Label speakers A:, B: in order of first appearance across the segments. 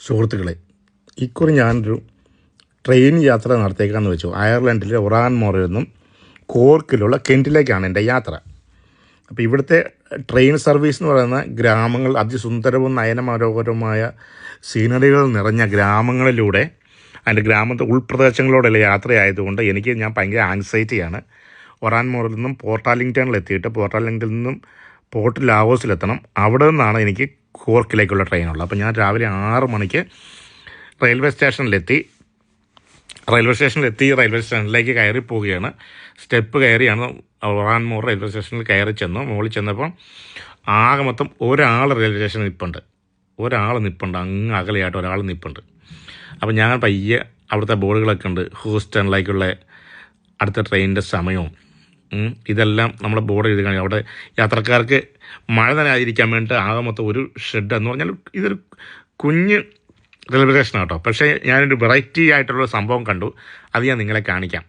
A: സുഹൃത്തുക്കളെ ഇക്കുറി ഞാനൊരു ട്രെയിൻ യാത്ര നടത്തിയേക്കാന്ന് വെച്ചു. അയർലൻഡിലെ ഒറാൻ മോറിൽ നിന്നും കോർക്കിലുള്ള കെന്റിലേക്കാണ് എന്റെ യാത്ര. അപ്പോൾ ഇവിടുത്തെ ട്രെയിൻ സർവീസ് എന്ന് പറയുന്ന ഗ്രാമങ്ങൾ അതിസുന്ദരവും നയനമനോഹരവുമായ സീനറികൾ നിറഞ്ഞ ഗ്രാമങ്ങളിലൂടെ അതിന്റെ ഗ്രാമത്തെ ഉൾപ്രദേശങ്ങളിലൂടെയുള്ള യാത്രയായതുകൊണ്ട് എനിക്ക് ഞാൻ ഭയങ്കര ആൻസൈറ്റിയാണ് ഒറാൻ മോറിൽ നിന്നും പോർട്ടാലിംഗ്ടണിൽ എത്തിയിട്ട് പോർട്ടാലിംഗ്ടണിൽ നിന്നും പോർട്ട് ലാവോസിലെത്തണം. അവിടെ നിന്നാണ് എനിക്ക് കോർക്കിലേക്കുള്ള ട്രെയിനുള്ളത് അപ്പോൾ ഞാൻ രാവിലെ ആറ് മണിക്ക് റെയിൽവേ സ്റ്റേഷനിലെത്തി. റെയിൽവേ സ്റ്റേഷനിലെത്തി. റെയിൽവേ സ്റ്റേഷനിലേക്ക് കയറി പോവുകയാണ്. സ്റ്റെപ്പ് കയറിയാണ് ഒറാൻമോർ റെയിൽവേ സ്റ്റേഷനിൽ കയറി ചെന്നു. മുകളിൽ ചെന്നപ്പം ആകെ മൊത്തം ഒരാൾ റെയിൽവേ സ്റ്റേഷനിൽ നിൽപ്പുണ്ട് ഒരാൾ നിൽപ്പുണ്ട് അങ്ങ് അകലെയായിട്ട് ഒരാൾ നിൽപ്പുണ്ട് അപ്പം ഞാൻ പയ്യെ അവിടുത്തെ ബോർഡുകളൊക്കെ ഉണ്ട്. ഹൂസ്റ്റണിലേക്കുള്ള അടുത്ത ട്രെയിനിന്റെ സമയവും ഇതെല്ലാം നമ്മുടെ ബോർഡ് എഴുതി കാണും അവിടെ യാത്രക്കാർക്ക് മഴ നനയാതിരിക്കാൻ വേണ്ടിയിട്ട് ആകെ മൊത്തം ഒരു ഷെഡ് എന്ന് പറഞ്ഞാൽ ഇതൊരു കുഞ്ഞ് റെയിൽവേ സ്റ്റേഷൻ കേട്ടോ പക്ഷേ ഞാനൊരു വെറൈറ്റി ആയിട്ടുള്ള സംഭവം കണ്ടു. അത് ഞാൻ നിങ്ങളെ കാണിക്കാം.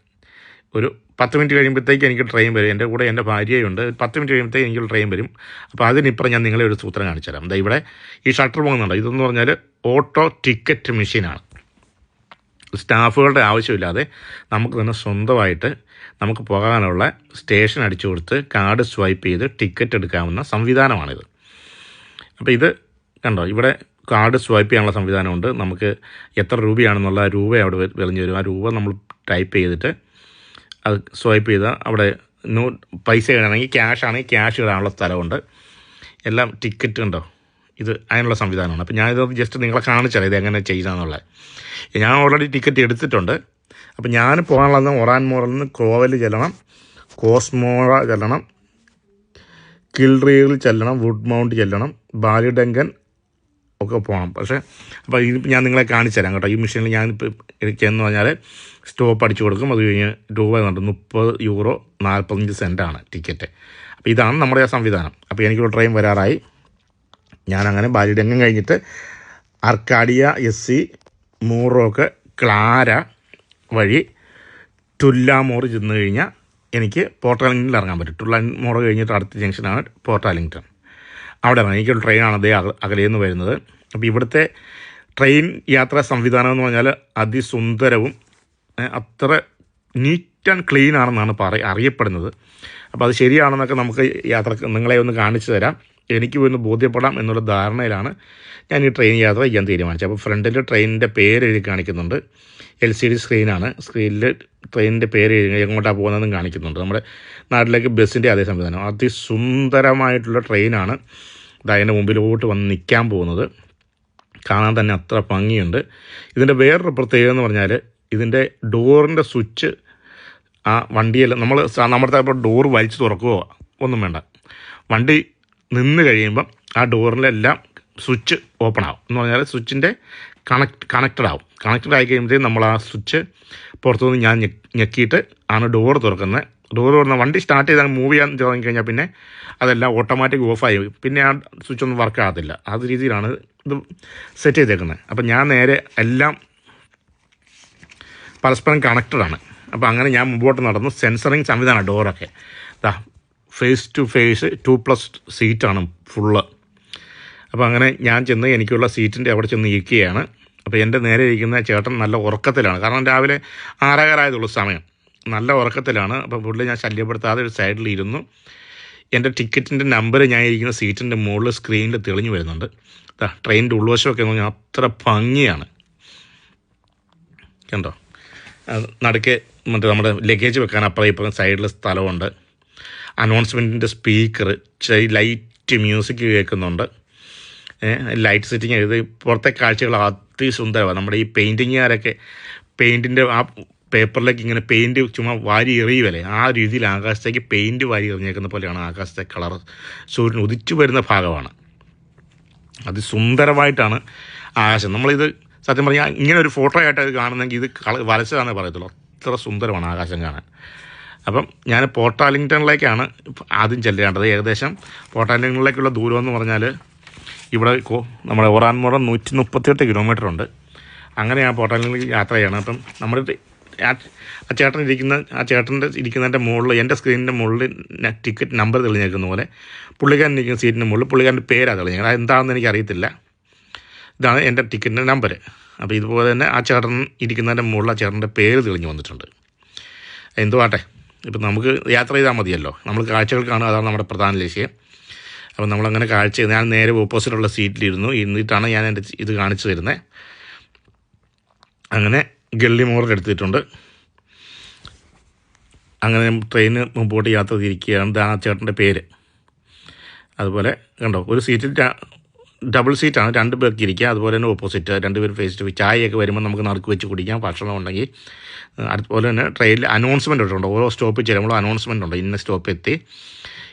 A: ഒരു പത്ത് മിനിറ്റ് കഴിയുമ്പോഴത്തേക്ക് എനിക്ക് ട്രെയിൻ വരും. എന്റെ കൂടെ എന്റെ ഭാര്യയുണ്ട് പത്ത് മിനിറ്റ് കഴിയുമ്പോഴത്തേക്ക് എനിക്ക് ട്രെയിൻ വരും. അപ്പോൾ അതിനിപ്പുറം ഞാൻ നിങ്ങളെ ഒരു സൂത്രം കാണിച്ചു തരാം. ഇവിടെ ഈ ഷട്ടർ പോകുന്നുണ്ട് ഇതെന്ന് പറഞ്ഞാൽ ഓട്ടോ ടിക്കറ്റ് മെഷീനാണ് സ്റ്റാഫുകളുടെ ആവശ്യമില്ലാതെ നമുക്ക് തന്നെ സ്വന്തമായിട്ട് നമുക്ക് പോകാനുള്ള സ്റ്റേഷൻ അടിച്ചു കൊടുത്ത് കാർഡ് സ്വൈപ്പ് ചെയ്ത് ടിക്കറ്റ് എടുക്കാവുന്ന സംവിധാനമാണിത്. അപ്പോൾ ഇത് കണ്ടോ? ഇവിടെ കാർഡ് സ്വൈപ്പ് ചെയ്യാനുള്ള സംവിധാനമുണ്ട്. നമുക്ക് എത്ര രൂപയാണെന്നുള്ള രൂപ അവിടെ വെളിഞ്ഞു വരും. ആ രൂപ നമ്മൾ ടൈപ്പ് ചെയ്തിട്ട് അത് സ്വൈപ്പ് ചെയ്താൽ അവിടെ നോ പൈസ ഇടണമെങ്കിൽ ക്യാഷ് ആണെങ്കിൽ ക്യാഷ് ഇടാനുള്ള സ്ഥലമുണ്ട്. എല്ലാം ടിക്കറ്റ് ഉണ്ടോ ഇത് അതിനുള്ള സംവിധാനമാണ്. അപ്പോൾ ഞാനിത് ജസ്റ്റ് നിങ്ങളെ കാണിച്ചാലേ ഇത് എങ്ങനെ ചെയ്യുന്നതെന്നുള്ളത് ഞാൻ ഓൾറെഡി ടിക്കറ്റ് എടുത്തിട്ടുണ്ട്. അപ്പോൾ ഞാൻ പോകാനുള്ളത് ഒറാൻ മോറിൽ നിന്ന് കോവൽ ചെല്ലണം കോസ്മോറ ചെല്ലണം കിൽറിയിൽ ചെല്ലണം വുഡ് മൗണ്ട് ചെല്ലണം ബാലിഡങ്കൻ ഒക്കെ പോകണം. പക്ഷേ അപ്പോൾ ഇത് ഞാൻ നിങ്ങളെ കാണിച്ചു തരാം കേട്ടോ. ഈ മെഷീനിൽ ഞാനിപ്പോൾ ചെന്ന് പറഞ്ഞാൽ സ്റ്റോപ്പ് അടിച്ചു കൊടുക്കും. അത് കഴിഞ്ഞ് രൂപ കണ്ടു മുപ്പത് യൂറോ നാൽപ്പത്തഞ്ച് സെന്റാണ് ടിക്കറ്റ്. അപ്പോൾ ഇതാണ് നമ്മുടെ ആ സംവിധാനം. അപ്പോൾ എനിക്കൊരു ട്രെയിൻ വരാറായി. ഞാനങ്ങനെ ബാലിഡങ്കൻ കഴിഞ്ഞിട്ട് Arcadia S C Moorock Clara വഴി ടുല്ലാമോർ ചെന്ന് കഴിഞ്ഞാൽ എനിക്ക് പോർട്ടാലിംഗ്ടണിൽ ഇറങ്ങാൻ പറ്റും. ടുല്ലാമോർ കഴിഞ്ഞിട്ട് അടുത്ത ജംഗ്ഷനാണ് പോർട്ടാലിംഗ്ടൺ അവിടെ ഇറങ്ങാം എനിക്കൊരു ട്രെയിനാണ് അതേ അകലെയെന്ന് വരുന്നത്. അപ്പോൾ ഇവിടുത്തെ ട്രെയിൻ യാത്രാ സംവിധാനം എന്ന് പറഞ്ഞാൽ അതിസുന്ദരവും അത്ര നീറ്റ് ആൻഡ് ക്ലീൻ ആണെന്നാണ് പറ അറിയപ്പെടുന്നത്. അപ്പോൾ അത് ശരിയാണെന്നൊക്കെ നമുക്ക് യാത്ര നിങ്ങളെ ഒന്ന് കാണിച്ചു തരാം. എനിക്ക് ഒന്ന് ബോധ്യപ്പെടാം എന്നുള്ള ധാരണയിലാണ് ഞാൻ ഈ ട്രെയിൻ യാത്ര ചെയ്യാൻ തീരുമാനിച്ചത്. അപ്പോൾ ഫ്രണ്ടിൽ ട്രെയിനിന്റെ പേര് എഴുതി കാണിക്കുന്നുണ്ട്. എൽ സി ഡി സ്ക്രീനാണ്. സ്ക്രീനിൽ ട്രെയിനിന്റെ പേര് എഴുതി എങ്ങോട്ടാണ് പോകുന്നതെന്നും കാണിക്കുന്നുണ്ട്. നമ്മുടെ നാട്ടിലേക്ക് ബസ്സിന്റെ അതേ സംവിധാനം. അതിസുന്ദരമായിട്ടുള്ള ട്രെയിനാണ് അതിന്റെ മുമ്പിലോട്ട് വന്ന് നിൽക്കാൻ പോകുന്നത്. കാണാൻ തന്നെ അത്ര ഭംഗിയുണ്ട്. ഇതിന്റെ വേറൊരു പ്രത്യേകത എന്ന് പറഞ്ഞാൽ ഇതിന്റെ ഡോറിന്റെ സ്വിച്ച് ആ വണ്ടിയിൽ നമ്മൾ നമ്മുടെ ഇപ്പോൾ ഡോർ വലിച്ചു തുറക്കുകയോ ഒന്നും വേണ്ട. വണ്ടി നിന്ന് കഴിയുമ്പം ആ ഡോറിലെല്ലാം സ്വിച്ച് ഓപ്പൺ ആവും എന്ന് പറഞ്ഞാൽ സ്വിച്ചിന്റെ കണക്ട് കണക്റ്റഡ് ആവും കണക്റ്റഡ് ആയി കഴിയുമ്പോഴത്തേക്കും നമ്മൾ ആ സ്വിച്ച് പുറത്തുനിന്ന് ഞാൻ ഞെക്ക് ഞെക്കിയിട്ട് ആണ് ഡോർ തുറക്കുന്നത് ഡോർ തുറന്ന വണ്ടി സ്റ്റാർട്ട് ചെയ്താൽ മൂവ് ചെയ്യാൻ തുടങ്ങി കഴിഞ്ഞാൽ പിന്നെ അതെല്ലാം ഓട്ടോമാറ്റിക് ഓഫായി പിന്നെ ആ സ്വിച്ച് ഒന്നും വർക്ക് ആകത്തില്ല. ആ രീതിയിലാണ് ഇത് സെറ്റ് ചെയ്തേക്കുന്നത് അപ്പം ഞാൻ നേരെ എല്ലാം പരസ്പരം കണക്റ്റഡ് ആണ് അപ്പോൾ അങ്ങനെ ഞാൻ മുമ്പോട്ട് നടന്നു. സെൻസറിങ് സംവിധാനം ഡോറൊക്കെ. Face to face two plus സീറ്റാണ് ഫുള്ള് അപ്പോൾ അങ്ങനെ ഞാൻ ചെന്ന് എനിക്കുള്ള സീറ്റിന്റെ അവിടെ ചെന്ന് ഇരിക്കുകയാണ് അപ്പോൾ എന്റെ നേരെ ഇരിക്കുന്ന ചേട്ടൻ നല്ല ഉറക്കത്തിലാണ്. കാരണം രാവിലെ ആറാകാറായതുള്ളൂ സമയം. നല്ല ഉറക്കത്തിലാണ്. അപ്പോൾ പുള്ളി ഞാൻ ശല്യപ്പെടുത്താതെ ഒരു സൈഡിൽ ഇരുന്നു. എന്റെ ടിക്കറ്റിന്റെ നമ്പർ ഞാൻ ഇരിക്കുന്ന സീറ്റിന്റെ മുകളിൽ സ്ക്രീനിൽ തെളിഞ്ഞു വരുന്നുണ്ട്. ട്രെയിനിന്റെ ഉൾവശമൊക്കെ എന്ന് പറഞ്ഞാൽ അത്ര ഭംഗിയാണ്. കണ്ടോ? നടുക്ക് മറ്റേ നമ്മുടെ ലഗേജ് വെക്കാൻ അപ്പുറം ഇപ്പുറം സൈഡിൽ സ്ഥലമുണ്ട്. അനൗൺസ്മെന്റിന്റെ സ്പീക്കർ ലൈറ്റ് മ്യൂസിക് കേൾക്കുന്നുണ്ട്. ലൈറ്റ് സെറ്റിങ് ഇത് പുറത്തെ കാഴ്ചകൾ അതിസുന്ദരമാണ് നമ്മുടെ ഈ പെയിന്റിങ്ങുകാരൊക്കെ പെയിന്റിന്റെ ആ പേപ്പറിലേക്ക് ഇങ്ങനെ പെയിന്റ് ചുമ്മാ വാരി എറിയുമല്ലേ ആ രീതിയിൽ ആകാശത്തേക്ക് പെയിന്റ് വാരി എറിഞ്ഞേക്കുന്ന പോലെയാണ് ആകാശത്തെ കളർ. സൂര്യൻ ഉദിച്ചു വരുന്ന ഭാഗമാണ്. അതിസുന്ദരമായിട്ടാണ് ആകാശം. നമ്മളിത് സത്യം പറഞ്ഞാൽ ഇങ്ങനെ ഒരു ഫോട്ടോ ആയിട്ട് കാണുന്നെങ്കിൽ ഇത് കള പറയത്തുള്ളൂ. അത്ര സുന്ദരമാണ് ആകാശം കാണാൻ. അപ്പം ഞാൻ പോർട്ടാലിംഗ്ടണിലേക്കാണ് ആദ്യം ചെല്ലേണ്ടത്. ഏകദേശം പോർട്ടാലിംഗ്ടണിലേക്കുള്ള ദൂരം എന്ന് പറഞ്ഞാൽ ഇവിടെ നമ്മുടെ ഒറാൻമുറം നൂറ്റി മുപ്പത്തിയെട്ട് കിലോമീറ്റർ ഉണ്ട്. അങ്ങനെ ഞാൻ പോർട്ടാലിംഗിലേക്ക് യാത്ര ചെയ്യണം. അപ്പം നമ്മുടെ ആ ചേട്ടൻ ഇരിക്കുന്ന ആ ചേട്ടന്റെ ഇരിക്കുന്നതിന്റെ മുകളിൽ എന്റെ സ്ക്രീനിന്റെ മുകളിൽ ടിക്കറ്റ് നമ്പർ തെളിഞ്ഞേക്കുന്ന പോലെ പുള്ളിക്കാരൻ ഇരിക്കുന്ന സീറ്റിന്റെ മുകളിൽ പുള്ളിക്കാരന്റെ പേരാണ് തെളിഞ്ഞത് അത് എനിക്ക് അറിയത്തില്ല ഇതാണ് എന്റെ ടിക്കറ്റിന്റെ നമ്പർ അപ്പോൾ ഇതുപോലെ തന്നെ ആ ചേട്ടൻ ഇരിക്കുന്നതിന്റെ മുകളിൽ ആ ചേട്ടന്റെ പേര് തെളിഞ്ഞു വന്നിട്ടുണ്ട്. എന്തുവാട്ടെ? ഇപ്പം നമുക്ക് യാത്ര ചെയ്താൽ മതിയല്ലോ. നമ്മൾ കാഴ്ചകൾ കാണുക അതാണ് നമ്മുടെ പ്രധാന ലക്ഷ്യം. അപ്പം നമ്മളങ്ങനെ കാഴ്ച ഞാൻ നേരെ ഓപ്പോസിറ്റുള്ള സീറ്റിലിരുന്നു ഇരുന്നിട്ടാണ് ഞാൻ എന്റെ ഇത് കാണിച്ചു തരുന്നത് അങ്ങനെ ഗള്ളി മോറിൽ എടുത്തിട്ടുണ്ട്. അങ്ങനെ ട്രെയിന് മുമ്പോട്ട് യാത്ര തിരിക്കുകയാണ്. ആ ചേട്ടന്റെ പേര്. അതുപോലെ കണ്ടോ ഒരു സീറ്റിൽ ഡബിൾ സീറ്റാണ് രണ്ട് പേർക്ക് ഇരിക്കുക. അതുപോലെ തന്നെ ഓപ്പോസിറ്റ് രണ്ട് പേര് ഫേസ് ടു ചായയൊക്കെ വരുമ്പോൾ നമുക്ക് നറുക്ക് വെച്ച് കുടിക്കാം. ഭക്ഷണം ഉണ്ടെങ്കിൽ അതുപോലെ തന്നെ ട്രെയിനിൽ അനൗൺസ്മെന്റ് ഉണ്ട് ഓരോ സ്റ്റോപ്പിൽ ചെല്ലുമ്പോൾ അനൗൺസ്മെന്റ് ഉണ്ട്. ഇന്ന സ്റ്റോപ്പ് എത്തി.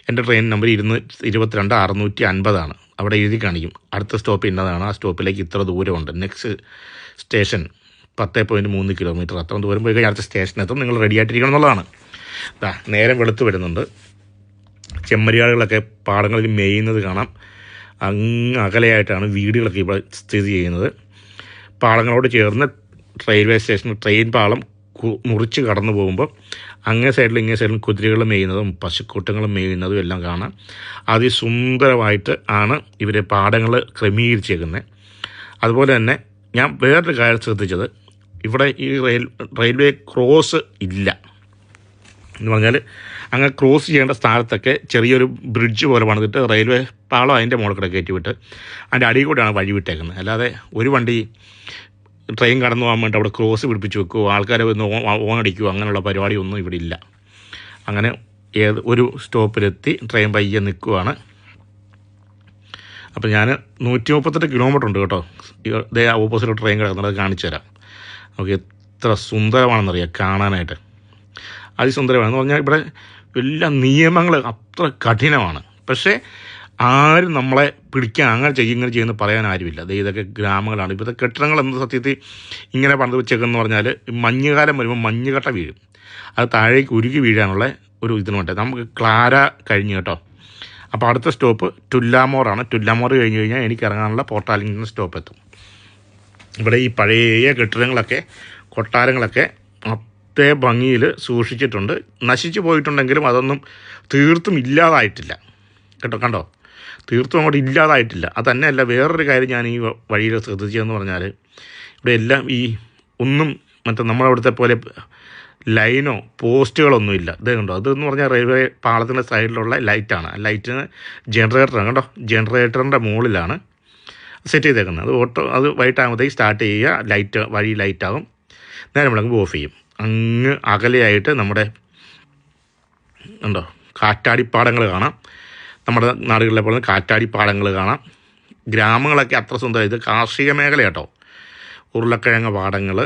A: എന്റെ ട്രെയിൻ നമ്പർ ഇരുന്ന് ഇരുപത്തിരണ്ട് അറുന്നൂറ്റി അൻപതാണ്. അവിടെ എഴുതി കാണിക്കും. അടുത്ത സ്റ്റോപ്പ് ഇന്നതാണ്. ആ സ്റ്റോപ്പിലേക്ക് ഇത്ര ദൂരമുണ്ട്. നെക്സ്റ്റ് സ്റ്റേഷൻ പത്ത് പോയിന്റ് മൂന്ന് കിലോമീറ്റർ അത്ര ദൂരം പോയി കഴിഞ്ഞാൽ അടുത്ത സ്റ്റേഷനെത്തും നിങ്ങൾ റെഡി ആയിട്ടിരിക്കണം എന്നുള്ളതാണ്. ദാ നേരം വെളുത്ത് വരുന്നുണ്ട്. ചെമ്മരിയാടുകളൊക്കെ പാടങ്ങളിൽ മേയുന്നത് കാണാം. അങ്ങ് അകലെയായിട്ടാണ് വീടുകളൊക്കെ ഇവിടെ സ്ഥിതി ചെയ്യുന്നത്. പാടങ്ങളോട് ചേർന്ന് റെയിൽവേ സ്റ്റേഷൻ ട്രെയിൻ പാളം മുറിച്ച് കടന്നു പോകുമ്പോൾ അങ്ങേ സൈഡിലും ഇങ്ങേ സൈഡിലും കുതിരകൾ മേയുന്നതും പശുക്കൂട്ടങ്ങളും മേയുന്നതും എല്ലാം കാണാം. അതിസുന്ദരമായിട്ട് ആണ് ഇവർ പാടങ്ങൾ ക്രമീകരിച്ചേക്കുന്നത് അതുപോലെ തന്നെ ഞാൻ വേറൊരു കാര്യം ശ്രദ്ധിച്ചത്. ഇവിടെ ഈ റെയിൽ റെയിൽവേ ക്രോസ് ഇല്ല. എന്ന് പറഞ്ഞാൽ അങ്ങ് ക്രോസ് ചെയ്യേണ്ട സ്ഥലത്തൊക്കെ ചെറിയൊരു ബ്രിഡ്ജ് പോലെ പണിതിട്ട് റെയിൽവേ പാളം അതിന്റെ മുകളിൽ കൂടെ കയറ്റി വിട്ട് അതിന്റെ അടിയിൽ കൂടെയാണ് വഴി വിട്ടേക്കുന്നത് അല്ലാതെ ഒരു വണ്ടി ട്രെയിൻ കടന്നു പോകാൻ വേണ്ടി അവിടെ ക്രോസ് പിടിപ്പിച്ച് വെക്കുകയോ ആൾക്കാരെ വന്ന് ഓണടിക്കുകയോ അങ്ങനെയുള്ള പരിപാടിയൊന്നും ഇവിടെ ഇല്ല. അങ്ങനെ ഏത് ഒരു സ്റ്റോപ്പിലെത്തി ട്രെയിൻ പയ്യെ നിൽക്കുവാണ്. അപ്പോൾ ഞാൻ നൂറ്റി മുപ്പത്തെട്ട് കിലോമീറ്റർ ഉണ്ട് കേട്ടോ. ഇതേ ഓപ്പോസിറ്റ് ട്രെയിൻ കിടക്കുന്നത് കാണിച്ചു തരാം. നമുക്ക് എത്ര സുന്ദരമാണെന്നറിയാം കാണാനായിട്ട്. അതിസുന്ദരമാണെന്ന് പറഞ്ഞാൽ ഇവിടെ എല്ലാ നിയമങ്ങൾ അത്ര കഠിനമാണ്. പക്ഷേ ആരും നമ്മളെ പിടിക്കാൻ അങ്ങനെ ചെയ്യും ഇങ്ങനെ ചെയ്യുമെന്ന് പറയാൻ ആരുമില്ല. ദേ ഇതൊക്കെ ഗ്രാമങ്ങളാണ്. ഇപ്പോഴത്തെ കെട്ടിടങ്ങൾ എന്ന സത്യത്തിൽ ഇങ്ങനെ പണിത് വെച്ചേക്കെന്ന് പറഞ്ഞാൽ മഞ്ഞുകാലം വരുമ്പോൾ മഞ്ഞുകട്ട വീഴും. അത് താഴേക്ക് ഉരുകി വീഴാനുള്ള ഒരു ഇതിനുണ്ട് നമുക്ക് ക്ലാര കഴിഞ്ഞ് കേട്ടോ. അപ്പോൾ അടുത്ത സ്റ്റോപ്പ് ടുല്ലാമോറാണ് ടുല്ലാമോർ കഴിഞ്ഞ് കഴിഞ്ഞാൽ എനിക്ക് ഇറങ്ങാനുള്ള പോർട്ടാലിംഗ് സ്റ്റോപ്പ് എത്തും. ഇവിടെ ഈ പഴയ കെട്ടിടങ്ങളൊക്കെ കൊട്ടാരങ്ങളൊക്കെ അത്തേ ഭംഗിയിൽ സൂക്ഷിച്ചിട്ടുണ്ട്. നശിച്ചു പോയിട്ടുണ്ടെങ്കിലും അതൊന്നും തീർത്തും ഇല്ലാതായിട്ടില്ല. കേട്ടോ കണ്ടോ? തീർത്തും അങ്ങോട്ട് ഇല്ലാതായിട്ടില്ല. അത് തന്നെയല്ല വേറൊരു കാര്യം ഞാൻ ഈ വഴിയിൽ ശ്രദ്ധിച്ചതെന്ന് പറഞ്ഞാൽ ഇവിടെ എല്ലാം ഈ ഒന്നും മറ്റേ നമ്മളവിടുത്തെ പോലെ ലൈനോ പോസ്റ്റുകളൊന്നും ഇല്ല. ഇത് കണ്ടോ? അതെന്ന് പറഞ്ഞാൽ റെയിൽവേ പാളത്തിന്റെ സൈഡിലുള്ള ലൈറ്റാണ്. ലൈറ്റിന് ജനറേറ്ററാണ്. കണ്ടോ? ജനറേറ്ററിന്റെ മുകളിലാണ് സെറ്റ് ചെയ്തേക്കുന്നത്. അത് ഓട്ടോ അത് വൈകിട്ടാകുമ്പോഴത്തേക്ക് സ്റ്റാർട്ട് ചെയ്യുക. ലൈറ്റ് വഴി ലൈറ്റാകും. നേരെ വിളങ്ങുമ്പോൾ ഓഫ് ചെയ്യും. അങ്ങ് അകലെയായിട്ട് നമ്മുടെ ഉണ്ടോ കാറ്റാടിപ്പാടങ്ങൾ കാണാം. നമ്മുടെ നാടുകളിലെ പോലെ കാറ്റാടി പാടങ്ങൾ കാണാം. ഗ്രാമങ്ങളൊക്കെ അത്ര സ്വന്തം ഇത് കാർഷിക മേഖല കേട്ടോ ഉരുളക്കിഴങ്ങ് പാടങ്ങൾ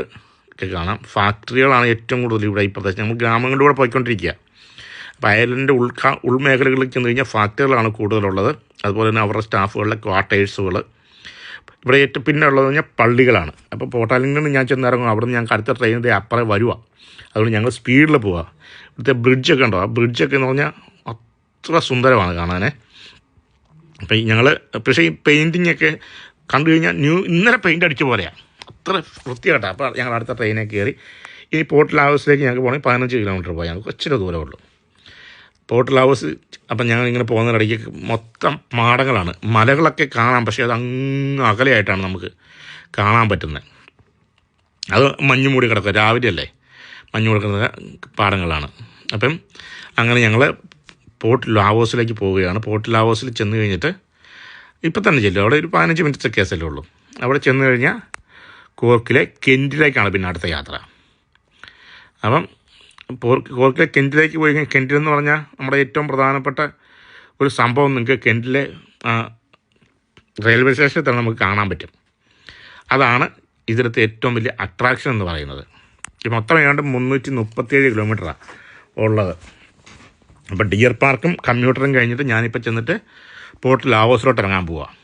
A: ഒക്കെ കാണാം. ഫാക്ടറികളാണ് ഏറ്റവും കൂടുതൽ ഇവിടെ ഈ പ്രദേശം നമ്മൾ ഗ്രാമങ്ങളിലൂടെ പോയിക്കൊണ്ടിരിക്കുക. അപ്പോൾ അയർലൻഡിന്റെ ഉൾക്കാ ഉൾമേഖലകളിൽ ചെന്ന് കഴിഞ്ഞാൽ ഫാക്ടറികളാണ് കൂടുതലുള്ളത്. അതുപോലെ തന്നെ അവരുടെ സ്റ്റാഫുകളുടെ ക്വാർട്ടേഴ്സുകൾ. ഇവിടെ ഏറ്റവും പിന്നെ ഉള്ളത് പറഞ്ഞാൽ പള്ളികളാണ്. അപ്പോൾ പോട്ടാലിംഗിൽ ഞാൻ ചെന്നിറങ്ങും. അവിടെ നിന്ന് ഞങ്ങൾക്ക് അടുത്ത ട്രെയിനിന്റെ അപ്പുറം വരുവാണ് അതുകൊണ്ട് ഞങ്ങൾ സ്പീഡിൽ പോവുക ഇവിടുത്തെ ബ്രിഡ്ജൊക്കെ ഉണ്ടോ? ആ ബ്രിഡ്ജൊക്കെ എന്ന് പറഞ്ഞാൽ അത്ര സുന്ദരമാണ് കാണാനേ. അപ്പം ഞങ്ങൾ പക്ഷേ ഈ പെയിന്റിങ് ഒക്കെ കണ്ടു കഴിഞ്ഞാൽ ന്യൂ ഇന്നലെ പെയിന്റ് അടിച്ച പോലെയാണ് അത്ര വൃത്തിയായിട്ടാണ് അപ്പോൾ ഞങ്ങൾ അടുത്ത ട്രെയിനെ കയറി ഈ പോർട്ടൽ ഹൗസിലേക്ക് ഞങ്ങൾക്ക് പോകണമെങ്കിൽ പതിനഞ്ച് കിലോമീറ്റർ പോയാൽ ഞങ്ങൾക്ക് ഇച്ചിരി ദൂരമേ ഉള്ളൂ. പോർട്ടൽ ഹൗസ് അപ്പം ഞങ്ങൾ ഇങ്ങനെ പോകുന്നതിനിടയ്ക്ക് മൊത്തം മാടങ്ങളാണ്. മലകളൊക്കെ കാണാം പക്ഷേ അത് അങ്ങ് അകലെയായിട്ടാണ് നമുക്ക് കാണാൻ പറ്റുന്നത്. അത് മഞ്ഞ് മൂടി കിടക്കുക. രാവിലെ അല്ലേ? മഞ്ഞ് കൊടുക്കുന്ന പാടങ്ങളാണ്. അപ്പം അങ്ങനെ ഞങ്ങൾ പോർട്ട് ലാവോസിലേക്ക് പോവുകയാണ്. പോർട്ട് ലാവോസിൽ ചെന്ന് കഴിഞ്ഞിട്ട് ഇപ്പം തന്നെ ചെല്ലും. അവിടെ ഒരു പതിനഞ്ച് മിനിറ്റ്സ് കേസല്ലേ ഉള്ളൂ. അവിടെ ചെന്ന് കഴിഞ്ഞാൽ കോർക്കിലെ കെന്റിലേക്കാണ് പിന്നെ അടുത്ത യാത്ര. അപ്പം കോർക്കിലെ കെന്റിലേക്ക് പോയി കഴിഞ്ഞാൽ കെന്റിൽ എന്ന് പറഞ്ഞാൽ നമ്മുടെ ഏറ്റവും പ്രധാനപ്പെട്ട ഒരു സംഭവം നിങ്ങൾക്ക് കെന്റിലെ റെയിൽവേ സ്റ്റേഷനിൽ തന്നെ നമുക്ക് കാണാൻ പറ്റും. അതാണ് ഇതിലത്തെ ഏറ്റവും വലിയ അട്രാക്ഷൻ എന്ന് പറയുന്നത്. ഈ മൊത്തം ഏതാണ്ട് മുന്നൂറ്റി മുപ്പത്തിയേഴ് കിലോമീറ്ററാണ് ഉള്ളത്. അപ്പോൾ ഡിയർ പാർക്കും കമ്പ്യൂട്ടറും കഴിഞ്ഞിട്ട് ഞാനിപ്പോൾ ചെന്നിട്ട് പോർട്ട് ലാവോസിലോട്ട് ഇറങ്ങാൻ പോവാം.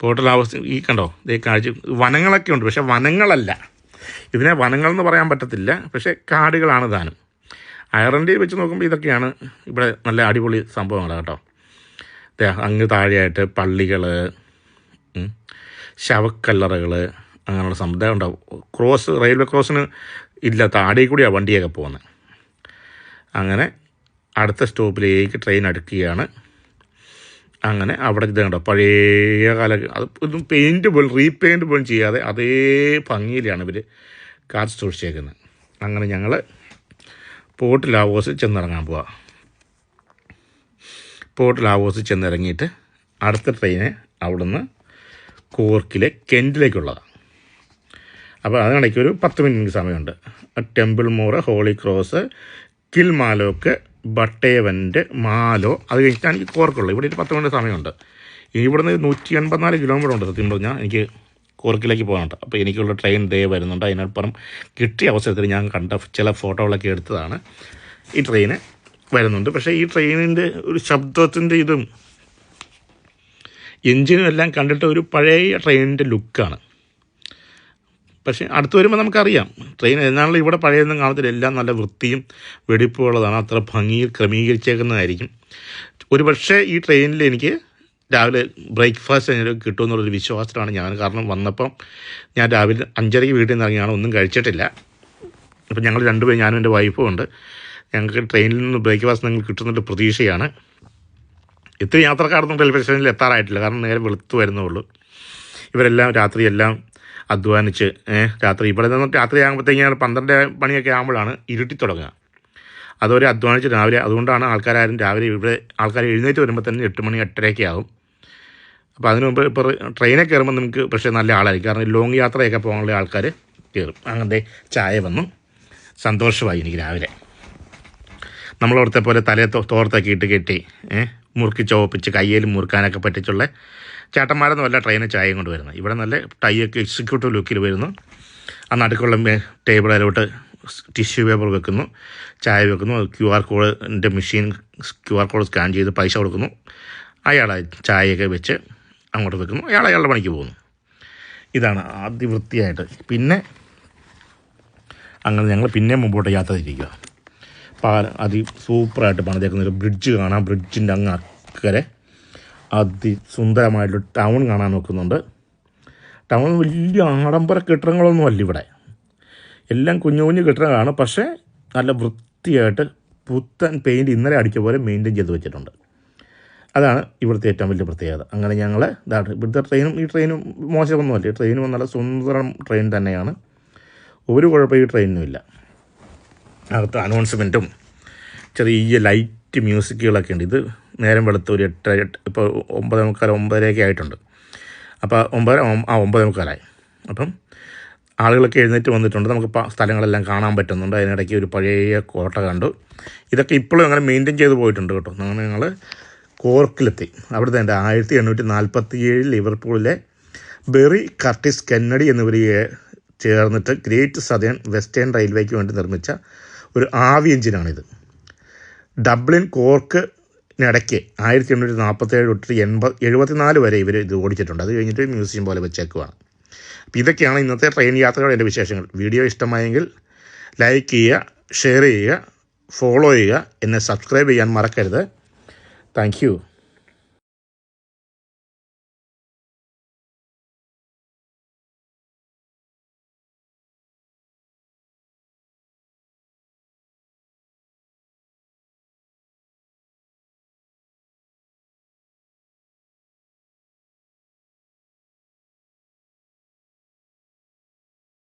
A: പോർട്ട് ലാവോസ് ഈ കണ്ടോ? ഇതേ കാഴ്ച. വനങ്ങളൊക്കെ ഉണ്ട് പക്ഷേ വനങ്ങളല്ല. ഇതിനെ വനങ്ങൾ എന്ന് പറയാൻ പറ്റത്തില്ല പക്ഷേ കാടുകളാണ് താനും. അയർലൻഡിൽ വെച്ച് നോക്കുമ്പോൾ ഇതൊക്കെയാണ് ഇവിടെ നല്ല അടിപൊളി സംഭവങ്ങൾ കേട്ടോ. അങ്ങ് താഴെയായിട്ട് പള്ളികൾ ശവക്കല്ലറകൾ അങ്ങനെയുള്ള സംഭവം. ഉണ്ടാവും ക്രോസ് റെയിൽവേ ക്രോസിന് ഇല്ല താടിയിൽ കൂടിയാണ് വണ്ടിയൊക്കെ പോകുന്നത് അങ്ങനെ അടുത്ത സ്റ്റോപ്പിലേക്ക് ട്രെയിൻ അടുക്കുകയാണ്. അങ്ങനെ അവിടെ ഇത് കണ്ടോ പഴയ കാല അത് ഇതും പെയിന്റ് പോലും റീപെയിന്റ് പോലും ചെയ്യാതെ അതേ ഭംഗിയിലാണ് ഇവർ കാത്തു സൂക്ഷിച്ചേക്കുന്നത്. അങ്ങനെ ഞങ്ങൾ പോർട്ട് ലാവോസിൽ ചെന്നിറങ്ങാൻ പോവാം. പോർട്ട് ലാവോസിൽ ചെന്നിറങ്ങിയിട്ട് അടുത്ത ട്രെയിന് അവിടുന്ന് കോർക്കിലെ കെന്റിലേക്കുള്ളതാണ് അപ്പോൾ അതിനിടയ്ക്ക് ഒരു പത്ത് മിനിറ്റ് സമയമുണ്ട്. Templemore Holycross Kilmallock Buttevant Mallow അത് കഴിഞ്ഞിട്ടാണ് എനിക്ക് കോർക്കുള്ളത് ഇവിടെ ഒരു പത്ത് മിനിറ്റ് സമയമുണ്ട്. ഇവിടുന്ന് നൂറ്റി എൺപത്തിനാല് കിലോമീറ്റർ ഉണ്ട് സത്യം പറഞ്ഞാൽ എനിക്ക് കോർക്കിലേക്ക് പോകാനുണ്ട്. അപ്പോൾ എനിക്കുള്ള ട്രെയിൻ ദേ വരുന്നുണ്ട്. അതിനപ്പുറം കിട്ടിയ അവസരത്തിൽ ഞാൻ കണ്ട ചില ഫോട്ടോകളൊക്കെ എടുത്തതാണ്. ഈ ട്രെയിന് വരുന്നുണ്ട്. പക്ഷേ ഈ ട്രെയിനിന്റെ ഒരു ശബ്ദത്തിന്റെ ഇതും എഞ്ചിനും എല്ലാം കണ്ടിട്ട് ഒരു പഴയ ട്രെയിനിന്റെ ലുക്കാണ്. പക്ഷേ അടുത്ത് വരുമ്പോൾ നമുക്കറിയാം. ട്രെയിൻ എന്നാണല്ലോ ഇവിടെ പഴയൊന്നും കാണത്തില്ല. എല്ലാം നല്ല വൃത്തിയും വെടിപ്പുള്ളതാണ് അത്ര ഭംഗിയിൽ ക്രമീകരിച്ചേക്കുന്നതായിരിക്കും. ഒരു പക്ഷേ ഈ ട്രെയിനിൽ എനിക്ക് രാവിലെ ബ്രേക്ക്ഫാസ്റ്റ് എനിക്ക് കിട്ടുമെന്നുള്ളൊരു വിശ്വാസത്തിലാണ് ഞാൻ. കാരണം വന്നപ്പം ഞാൻ രാവിലെ അഞ്ചരയ്ക്ക് വീട്ടിൽ നിന്ന് ഇറങ്ങിയാണ്. ഒന്നും കഴിച്ചിട്ടില്ല. അപ്പം ഞങ്ങൾ രണ്ടുപേരും ഞാനും എന്റെ വൈഫും ഉണ്ട്. ഞങ്ങൾക്ക് ട്രെയിനിൽ നിന്ന് ബ്രേക്ക്ഫാസ്റ്റ് നിങ്ങൾക്ക് കിട്ടുന്നൊരു പ്രതീക്ഷയാണ്. ഇത്ര യാത്രക്കാരൊന്നും റെയിൽവേ സ്റ്റേഷനിൽ എത്താറായിട്ടില്ല. കാരണം നേരെ വെളുത്തു വരുന്നുള്ളൂ ഇവരെല്ലാം രാത്രിയെല്ലാം അധ്വാനിച്ച് രാത്രി. ഇവിടെ നിന്ന് രാത്രി ആകുമ്പോഴത്തേക്കും പന്ത്രണ്ട് മണിയൊക്കെ ആകുമ്പോഴാണ് ഇരുട്ടി തുടങ്ങുക. അതുവരെ അധ്വാനിച്ച് രാവിലെ അതുകൊണ്ടാണ് ആൾക്കാരും രാവിലെ ഇവിടെ ആൾക്കാർ എഴുന്നേറ്റ് വരുമ്പോൾ തന്നെ എട്ട് മണി എട്ടരയൊക്കെ ആകും അപ്പോൾ അതിനു മുമ്പ് ഇപ്പോൾ ട്രെയിനിൽ കയറുമ്പോൾ നമുക്ക് പക്ഷേ നല്ല ആളായിരിക്കും. കാരണം ലോങ് യാത്രയൊക്കെ പോകാനുള്ള ആൾക്കാർ കയറും. അങ്ങനത്തെ ചായ വന്നു. സന്തോഷമായി എനിക്ക് രാവിലെ. നമ്മളവിടുത്തെ പോലെ തലയെ തോർത്തൊക്കെ ഇട്ട് കെട്ടി ഏഹ് മുറുക്കി ചോപ്പിച്ച് കയ്യിൽ മുറുക്കാനൊക്കെ പറ്റിച്ചുള്ള ചേട്ടന്മാരൊന്നും അല്ല ട്രെയിനിൽ ചായയും കൊണ്ട് വരുന്നത് ഇവിടെ നല്ല ടൈയൊക്കെ എക്സിക്യൂട്ടീവ് ലുക്കിൽ വരുന്നു. ആ നടുക്കുള്ള ടേബിളിലോട്ട് ടിഷ്യൂ പേപ്പർ വെക്കുന്നു. ചായ വെക്കുന്നു. ക്യു ആർ കോഡിന്റെ machine Q R code scan ചെയ്ത് പൈസ കൊടുക്കുന്നു. അയാൾ ചായയൊക്കെ വെച്ച് അങ്ങോട്ട് വെക്കുന്നു. അയാൾ അയാളുടെ പണിക്ക് പോകുന്നു. ഇതാണ് ആദ്യ വൃത്തിയായിട്ട്. പിന്നെ അങ്ങനെ ഞങ്ങൾ പിന്നെ മുമ്പോട്ട് യാത്ര തിരിക്കുക. പാല അതി സൂപ്പറായിട്ട് പണിതേക്കുന്ന ഒരു ബ്രിഡ്ജ് കാണാം. ബ്രിഡ്ജിന്റെ അങ്ങ് അക്കരെ അതിസുന്ദരമായിട്ടൊരു ടൗൺ കാണാൻ നോക്കുന്നുണ്ട്. ടൗൺ വലിയ ആഡംബര കെട്ടിടങ്ങളൊന്നും അല്ല ഇവിടെ. എല്ലാം കുഞ്ഞു കുഞ്ഞു കെട്ടിടങ്ങളാണ്. പക്ഷേ നല്ല വൃത്തിയായിട്ട് പുത്തൻ പെയിന്റ് ഇന്നലെ അടിച്ച പോലെ മെയിന്റെയിൻ ചെയ്ത് വെച്ചിട്ടുണ്ട്. അതാണ് ഇവിടുത്തെ ഏറ്റവും വലിയ പ്രത്യേകത. അങ്ങനെ ഞങ്ങൾ ഇതാണ് ഇവിടുത്തെ ട്രെയിനും ഈ ട്രെയിനും മോശമൊന്നുമല്ല. ട്രെയിനും നല്ല സുന്ദരം ട്രെയിൻ തന്നെയാണ്. ഒരു കുഴപ്പം ഈ ട്രെയിനിനുമില്ല അകത്ത് അനൗൺസ്മെന്റും ചെറിയ ലൈറ്റ് മ്യൂസിക്കുകളൊക്കെ ഉണ്ട്. ഇത് നേരം വെളുത്ത് ഒരു എട്ട് എട്ട് ഇപ്പോൾ ഒമ്പത് മുക്കാൽ ഒമ്പതരയൊക്കെ ആയിട്ടുണ്ട്. അപ്പോൾ ഒമ്പത് ആ ഒമ്പത് മുക്കാലായി. അപ്പം ആളുകളൊക്കെ എഴുന്നേറ്റ് വന്നിട്ടുണ്ട്. നമുക്ക് സ്ഥലങ്ങളെല്ലാം കാണാൻ പറ്റുന്നുണ്ട്. അതിനിടയ്ക്ക് ഒരു പഴയ കോട്ട കണ്ടു. ഇതൊക്കെ ഇപ്പോഴും അങ്ങനെ മെയിന്റെയിൻ ചെയ്ത് പോയിട്ടുണ്ട് കേട്ടോ. അങ്ങനെ ഞങ്ങൾ കോർക്കിലെത്തി. അവിടുത്തെ എന്റെ ആയിരത്തി എണ്ണൂറ്റി നാൽപ്പത്തി ഏഴിൽ ലിവർപൂളിലെ ബെറി കർട്ടിസ് കെന്നഡി എന്നിവരെ ചേർന്നിട്ട് ഗ്രേറ്റ് സദേൺ വെസ്റ്റേൺ റെയിൽവേക്ക് വേണ്ടി നിർമ്മിച്ച ഒരു ആവി എഞ്ചിനാണിത്. ഡബ്ലിൻ കോർക്ക് ഇടയ്ക്ക് ആയിരത്തി എണ്ണൂറ്റി നാൽപ്പത്തേഴ് തൊട്ട് എൺപത് എഴുപത്തിനാല് വരെ ഇവർ ഇത് ഓടിച്ചിട്ടുണ്ട്. അത് കഴിഞ്ഞിട്ട് മ്യൂസിയം പോലെ വെച്ചേക്കുവാണ്. അപ്പോൾ ഇതൊക്കെയാണ് ഇന്നത്തെ ട്രെയിൻ യാത്രകളുടെ എന്റെ വിശേഷങ്ങൾ. വീഡിയോ ഇഷ്ടമായെങ്കിൽ ലൈക്ക് ചെയ്യുക ഷെയർ ചെയ്യുക ഫോളോ ചെയ്യുക എന്നെ സബ്സ്ക്രൈബ് ചെയ്യാൻ മറക്കരുത്. താങ്ക്